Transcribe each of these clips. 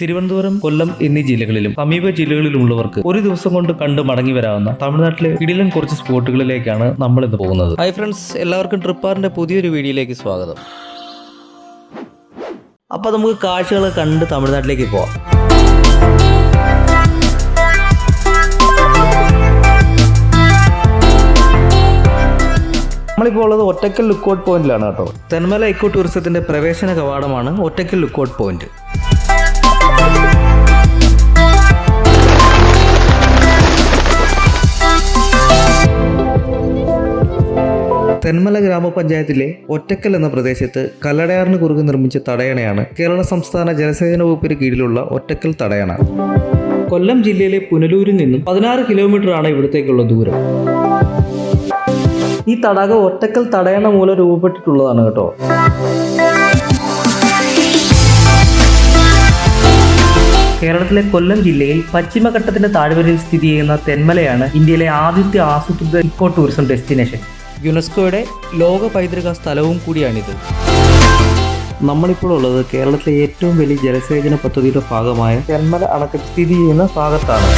തിരുവനന്തപുരം കൊല്ലം എന്നീ ജില്ലകളിലും സമീപ ജില്ലകളിലുമുള്ളവർക്ക് ഒരു ദിവസം കൊണ്ട് കണ്ട് മടങ്ങി വരാവുന്ന തമിഴ്നാട്ടിലെ ഇടിലൻ കുറച്ച് സ്പോട്ടുകളിലേക്കാണ് നമ്മൾ ഇന്ന് പോകുന്നത്. ഹൈ ഫ്രണ്ട്സ് എല്ലാവർക്കും ട്രിപ്പാറിന്റെ പുതിയൊരു വീഡിയോയിലേക്ക് സ്വാഗതം. അപ്പൊ നമുക്ക് കാഴ്ചകൾ കണ്ട് തമിഴ്നാട്ടിലേക്ക് പോവാം. നമ്മളിപ്പോൾ ഉള്ളത് ഒറ്റക്കൽ ലുക്കൗട്ട് പോയിന്റിലാണ് കേട്ടോ. തെന്മല ഇക്കോ ടൂറിസത്തിന്റെ പ്രവേശന കവാടമാണ് ഒറ്റക്കൽ ലുക്കൗട്ട് പോയിന്റ്. തെന്മല ഗ്രാമപഞ്ചായത്തിലെ ഒറ്റക്കൽ എന്ന പ്രദേശത്ത് കല്ലടയാറിന് കുറുകെ നിർമ്മിച്ച തടയണയാണ് കേരള സംസ്ഥാന ജലസേചന വകുപ്പിന് കീഴിലുള്ള ഒറ്റക്കൽ തടയണ. കൊല്ലം ജില്ലയിലെ പുനലൂരിൽ നിന്നും പതിനാറ് കിലോമീറ്റർ ആണ് ഇവിടത്തേക്കുള്ള ദൂരം. ഈ തടാകം ഒറ്റക്കൽ തടയണ മൂലം രൂപപ്പെട്ടിട്ടുള്ളതാണ് കേട്ടോ. കേരളത്തിലെ കൊല്ലം ജില്ലയിൽ പശ്ചിമഘട്ടത്തിന്റെ താഴ്വരയിൽ സ്ഥിതി ചെയ്യുന്ന തെന്മലയാണ് ഇന്ത്യയിലെ ആദ്യത്തെ ആസൂത്രിത ഇക്കോ ടൂറിസം ഡെസ്റ്റിനേഷൻ യുനെസ്കോയുടെ ലോക പൈതൃക സ്ഥലവും കൂടിയാണിത്. നമ്മളിപ്പോൾ ഉള്ളത് കേരളത്തിലെ ഏറ്റവും വലിയ ജലസേചന പദ്ധതിയുടെ ഭാഗമായ തെന്മല അണക്കെട്ട് സ്ഥിതി ചെയ്യുന്ന ഭാഗത്താണ്.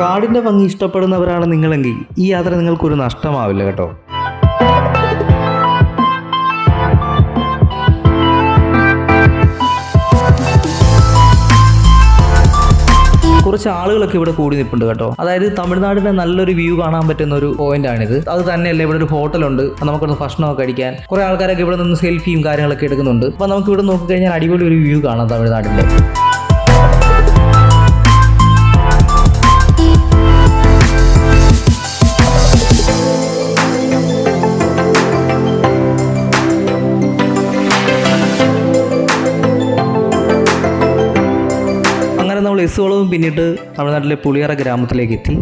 കാടിന്റെ ഭംഗി ഇഷ്ടപ്പെടുന്നവരാണ് നിങ്ങളെങ്കിൽ ഈ യാത്ര നിങ്ങൾക്കൊരു നഷ്ടമാവില്ല കേട്ടോ. കുറച്ച് ആളുകളൊക്കെ ഇവിടെ കൂടി നിൽപ്പുണ്ട് കേട്ടോ. അതായത് തമിഴ്നാടിന്റെ നല്ലൊരു വ്യൂ കാണാൻ പറ്റുന്ന ഒരു പോയിന്റ് ആണിത്. അത് തന്നെയല്ല ഇവിടെ ഒരു ഹോട്ടലുണ്ട് നമുക്കൊന്ന് ഭക്ഷണമൊക്കെ കഴിക്കാൻ കുറെ ആൾക്കാരൊക്കെ ഇവിടെ നിന്ന് സെൽഫിയും കാര്യങ്ങളൊക്കെ എടുക്കുന്നുണ്ട്. അപ്പൊ നമുക്ക് ഇവിടെ നോക്കിക്കഴിഞ്ഞാൽ അടിപൊളി ഒരു വ്യൂ കാണാം തമിഴ്നാടിന്റെ വളവും പിന്നിട്ട് തമിഴ്നാട്ടിലെ പുളിയറ ഗ്രാമത്തിലേക്ക് എത്തി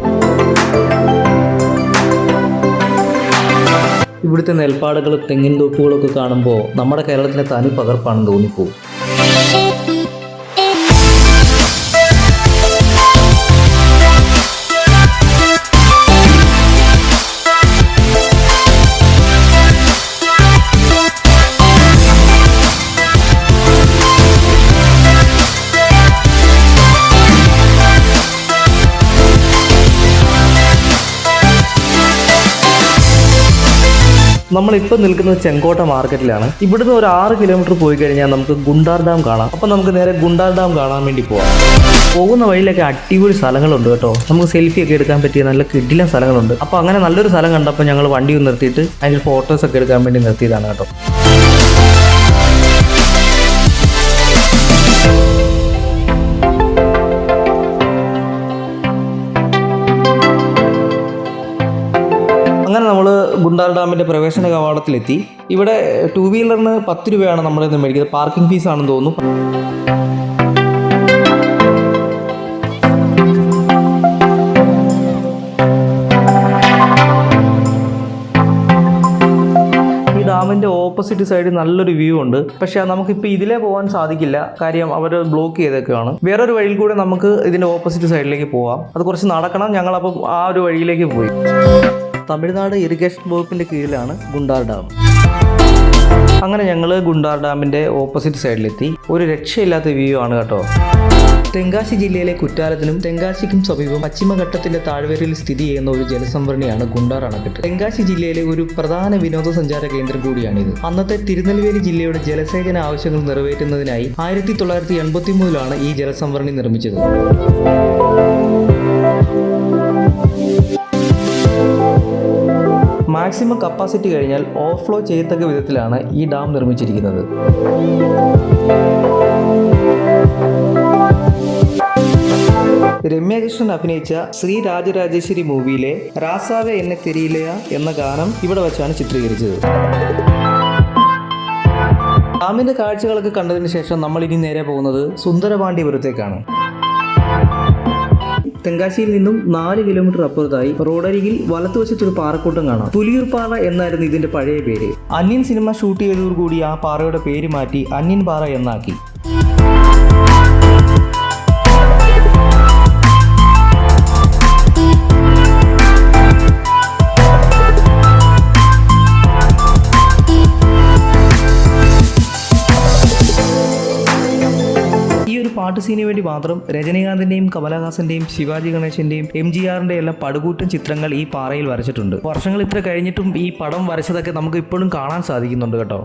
ഇവിടുത്തെ നെൽപ്പാടുകളും തെങ്ങിൻ തോപ്പുകളൊക്കെ കാണുമ്പോൾ നമ്മുടെ കേരളത്തിലെ തനി പകർപ്പാണെന്ന് തോന്നിപ്പോവും നമ്മളിപ്പോൾ നിൽക്കുന്നത് ചെങ്കോട്ട മാർക്കറ്റിലാണ്. ഇവിടുന്ന് ഒരു ആറ് കിലോമീറ്റർ പോയി കഴിഞ്ഞാൽ നമുക്ക് ഗുണ്ടാർ ഡാം കാണാം. അപ്പം നമുക്ക് നേരെ ഗുണ്ടാർ ഡാം കാണാൻ വേണ്ടി പോവാം. പോകുന്ന വഴിയിലൊക്കെ അടിപൊളി സ്ഥലങ്ങളുണ്ട് കേട്ടോ. നമുക്ക് സെൽഫി ഒക്കെ എടുക്കാൻ പറ്റിയ നല്ല കിഡില സ്ഥലങ്ങളുണ്ട്. അപ്പോൾ അങ്ങനെ നല്ലൊരു സ്ഥലം കണ്ടപ്പോൾ ഞങ്ങൾ വണ്ടി നിർത്തിയിട്ട് അതിന്റെ ഫോട്ടോസ് ഒക്കെ എടുക്കാൻ വേണ്ടി നിർത്തിയതാണ് കേട്ടോ. ഗുണ്ടാൽ ഡാമിന്റെ പ്രവേശന കവാടത്തിലെത്തി. ഇവിടെ ടു വീലറിന് പത്ത് രൂപയാണ് നമ്മളിന്ന് മേടിക്കുന്നത്. പാർക്കിംഗ് ഫീസ് ആണെന്ന് തോന്നുന്നു. ഈ ഡാമിന്റെ ഓപ്പോസിറ്റ് സൈഡിൽ നല്ലൊരു വ്യൂ ഉണ്ട്. പക്ഷെ നമുക്കിപ്പോൾ ഇതിലേ പോകാൻ സാധിക്കില്ല. കാര്യം അവർ ബ്ലോക്ക് ചെയ്തൊക്കെയാണ് വേറൊരു വഴിയിൽ കൂടെ നമുക്ക് ഇതിന്റെ ഓപ്പോസിറ്റ് സൈഡിലേക്ക് പോവാം. അത് കുറച്ച് നടക്കണം. ഞങ്ങളപ്പം ആ ഒരു വഴിയിലേക്ക് പോയി. തമിഴ്നാട് ഇറിഗേഷൻ വകുപ്പിന്റെ കീഴിലാണ് ഗുണ്ടാർ ഡാം. അങ്ങനെ ഞങ്ങൾ ഗുണ്ടാർ ഡാമിന്റെ ഓപ്പോസിറ്റ് സൈഡിലെത്തി. ഒരു രക്ഷയില്ലാത്ത വ്യൂ ആണ് കേട്ടോ. തെങ്കാശി ജില്ലയിലെ കുറ്റാലത്തിനും തെങ്കാശിക്കും സമീപം പശ്ചിമഘട്ടത്തിന്റെ താഴ്വരയിൽ സ്ഥിതി ചെയ്യുന്ന ഒരു ജലസംഭരണിയാണ് ഗുണ്ടാർ അണക്കെട്ട്. തെങ്കാശി ജില്ലയിലെ ഒരു പ്രധാന വിനോദസഞ്ചാര കേന്ദ്രം കൂടിയാണിത്. അന്നത്തെ തിരുനെൽവേലി ജില്ലയുടെ ജലസേചന ആവശ്യങ്ങൾ നിറവേറ്റുന്നതിനായി ആയിരത്തി തൊള്ളായിരത്തി എൺപത്തി മൂന്നിലാണ് ഈ ജലസംഭരണി നിർമ്മിച്ചത്. മാക്സിമം കപ്പാസിറ്റി കഴിഞ്ഞാൽ ഓവർഫ്ലോ ചെയ്യത്തക്ക വിധത്തിലാണ് ഈ ഡാം നിർമ്മിച്ചിരിക്കുന്നത്. രമ്യകൃഷ്ണൻ അഭിനയിച്ച ശ്രീ രാജരാജേശ്വരി മൂവിയിലെ രാസാവെ എന്നെ തെരിയില്ലയ എന്ന ഗാനം ഇവിടെ വെച്ചാണ് ചിത്രീകരിച്ചത്. ഡാമിന്റെ കാഴ്ചകളൊക്കെ കണ്ടതിന് ശേഷം നമ്മൾ ഇനി നേരെ പോകുന്നത് സുന്ദരപാണ്ഡിപുരത്തേക്കാണ് തെങ്കാശിയിൽ നിന്നും നാല് കിലോമീറ്റർ അപ്പുറത്തായി റോഡരികിൽ വലത്തുവശത്തൊരു പാറക്കൂട്ടം കാണാം. പുലിയൂർ പാറ എന്നായിരുന്നു ഇതിന്റെ പഴയ പേര്. അന്യൻ സിനിമ ഷൂട്ട് ചെയ്തതോടുകൂടി ആ പാറയുടെ പേര് മാറ്റി അന്യൻ പാറ എന്നാക്കി. പാട്ട് സീനു വേണ്ടി മാത്രം രജനീകാന്തിന്റെയും കമലഹാസന്റെയും ശിവാജി ഗണേശന്റെയും എം ജി ആറിന്റെ എല്ലാം പടുകൂറ്റൻ ചിത്രങ്ങൾ ഈ പാറയിൽ വരച്ചിട്ടുണ്ട്. വർഷങ്ങൾ ഇത്ര കഴിഞ്ഞിട്ടും ഈ പടം വരച്ചതൊക്കെ നമുക്ക് ഇപ്പോഴും കാണാൻ സാധിക്കുന്നുണ്ട് കേട്ടോ.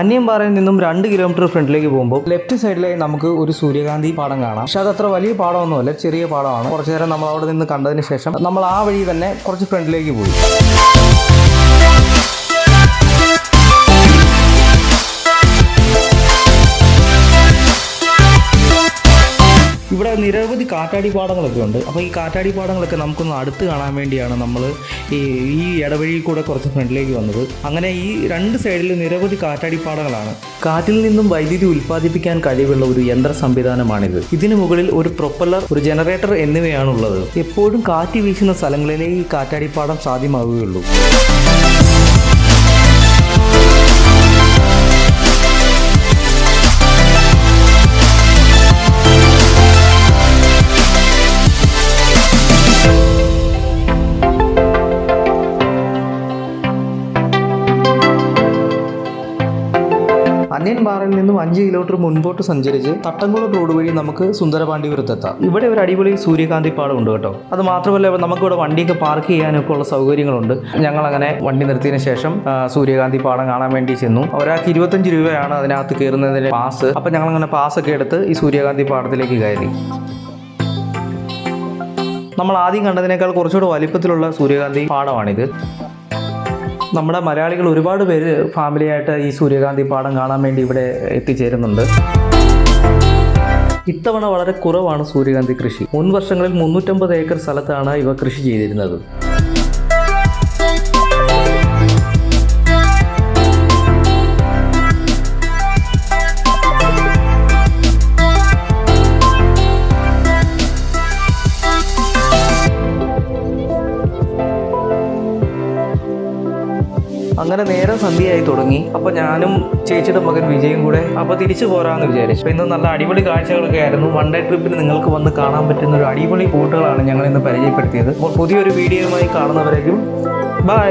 അന്യംപാറയിൽ നിന്നും രണ്ട് കിലോമീറ്റർ ഫ്രണ്ടിലേക്ക് പോകുമ്പോൾ ലെഫ്റ്റ് സൈഡിലായി നമുക്ക് ഒരു സൂര്യകാന്തി പാടം കാണാം. പക്ഷെ അത് അത്ര വലിയ പാടമൊന്നുമല്ല ചെറിയ പാടമാണ്. കുറച്ചു നേരം നമ്മൾ അവിടെ നിന്ന് കണ്ടതിന് ശേഷം നമ്മൾ ആ വഴി തന്നെ കുറച്ച് ഫ്രണ്ടിലേക്ക് പോയി. ഇവിടെ നിരവധി കാറ്റാടി പാടങ്ങളൊക്കെ ഉണ്ട്. അപ്പോൾ ഈ കാറ്റാടി പാടങ്ങളൊക്കെ നമുക്കൊന്ന് അടുത്ത് കാണാൻ വേണ്ടിയാണ് നമ്മൾ ഈ ഈ ഇടവഴിയിൽ കൂടെ കുറച്ച് ഫ്രണ്ടിലേക്ക് വന്നത്. അങ്ങനെ ഈ രണ്ട് സൈഡിൽ നിരവധി കാറ്റാടി പാടങ്ങളാണ്. കാറ്റിൽ നിന്നും വൈദ്യുതി ഉൽപ്പാദിപ്പിക്കാൻ കഴിവുള്ള ഒരു യന്ത്ര സംവിധാനമാണിത്. ഇതിന് മുകളിൽ ഒരു പ്രൊപ്പല്ലർ ഒരു ജനറേറ്റർ എന്നിവയാണുള്ളത്. എപ്പോഴും കാറ്റ് വീശുന്ന സ്ഥലങ്ങളിലേ ഈ കാറ്റാടിപ്പാടം സാധ്യമാവുകയുള്ളൂ. അന്യൻപാറയിൽ നിന്നും അഞ്ച് കിലോമീറ്റർ മുൻപോട്ട് സഞ്ചരിച്ച് തട്ടംകുളം റോഡ് വഴി നമുക്ക് സുന്ദരപാണ്ഡിപുരത്തെത്താം. ഇവിടെ ഒരു അടിപൊളി സൂര്യകാന്തി ഉണ്ട് കേട്ടോ. അത് മാത്രമല്ല നമുക്കിവിടെ വണ്ടിയൊക്കെ പാർക്ക് ചെയ്യാനൊക്കെ ഉള്ള സൗകര്യങ്ങളുണ്ട്. ഞങ്ങൾ അങ്ങനെ വണ്ടി നിർത്തിയതിനു ശേഷം സൂര്യകാന്തി പാടം കാണാൻ വേണ്ടി ചെന്നു. ഒരാൾക്ക് ഇരുപത്തഞ്ച് രൂപയാണ് അതിനകത്ത് കയറുന്നതിന്റെ പാസ് അപ്പം ഞങ്ങൾ അങ്ങനെ പാസ്സൊക്കെ എടുത്ത് ഈ സൂര്യകാന്തി പാടത്തിലേക്ക് കയറി. നമ്മൾ ആദ്യം കണ്ടതിനേക്കാൾ കുറച്ചുകൂടെ വലിപ്പത്തിലുള്ള സൂര്യകാന്തി പാടമാണിത്. നമ്മുടെ മലയാളികൾ ഒരുപാട് പേര് ഫാമിലിയായിട്ട് ഈ സൂര്യകാന്തി പാടം കാണാൻ വേണ്ടി ഇവിടെ എത്തിച്ചേരുന്നുണ്ട്. ഇത്തവണ വളരെ കുറവാണ് സൂര്യകാന്തി കൃഷി. മുൻ വർഷങ്ങളിൽ മുന്നൂറ്റമ്പത് ഏക്കർ സ്ഥലത്താണ് ഇവ കൃഷി ചെയ്തിരുന്നത്. അങ്ങനെ നേരം സന്ധ്യയായി തുടങ്ങി. അപ്പൊ ഞാനും ചേച്ചിയുടെ മകൻ വിജയും കൂടെ അപ്പൊ തിരിച്ചു പോരാന്ന് വിചാരിച്ചു. അപ്പൊ ഇന്ന് നല്ല അടിപൊളി കാഴ്ചകളൊക്കെ ആയിരുന്നു. വൺ ഡേ ട്രിപ്പിന് നിങ്ങൾക്ക് വന്ന് കാണാൻ പറ്റുന്ന ഒരു അടിപൊളി കൂട്ടുകളാണ് ഞങ്ങൾ ഇന്ന് പരിചയപ്പെടുത്തിയത്. അപ്പോൾ പുതിയൊരു വീഡിയോയുമായി കാണുന്നവരേക്കും ബൈ